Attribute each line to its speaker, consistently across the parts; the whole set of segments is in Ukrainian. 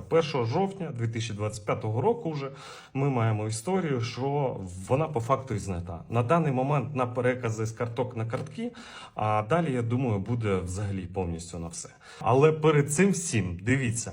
Speaker 1: 1 жовтня 2025 року вже ми маємо історію, що вона по факту і знята. На даний момент на перекази з карток на картки, а далі, я думаю, буде взагалі повністю на все. Але перед цим всім дивіться.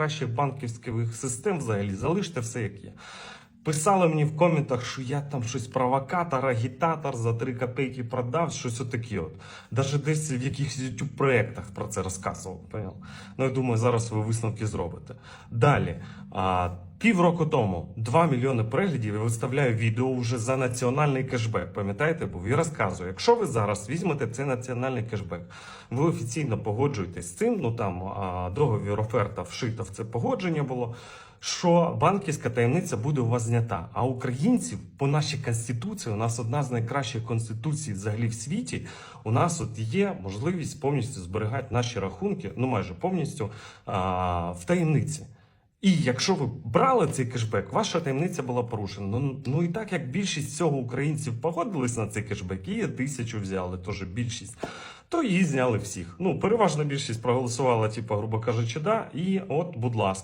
Speaker 1: банківських систем взагалі. Залиште все як є. Писали мені в коментах, що я там щось провокатор, агітатор за 3 копейки продав, щось отаке. От. Даже десь в якихось youtube проєктах про це розказував. Поняв? Ну, я думаю, зараз ви висновки зробите. Далі. А, півроку тому 2 мільйони переглядів я виставляю відео вже за національний кешбек. Пам'ятаєте, був і розказую, якщо ви зараз візьмете цей національний кешбек, ви офіційно погоджуєтесь з цим. Ну там договір оферта вшита в це погодження було. Що банківська таємниця буде у вас знята. А українців по нашій конституції, у нас одна з найкращих конституцій взагалі в світі. У нас от є можливість повністю зберігати наші рахунки, ну майже повністю а, в таємниці. І якщо ви брали цей кешбек, ваша таємниця була порушена. Ну, ну і так як більшість цього українців погодились на цей кешбек, і тисячу взяли, теж більшість, то її зняли всіх. Ну, переважна більшість проголосувала, типу, грубо кажучи, да, і от, будь ласка.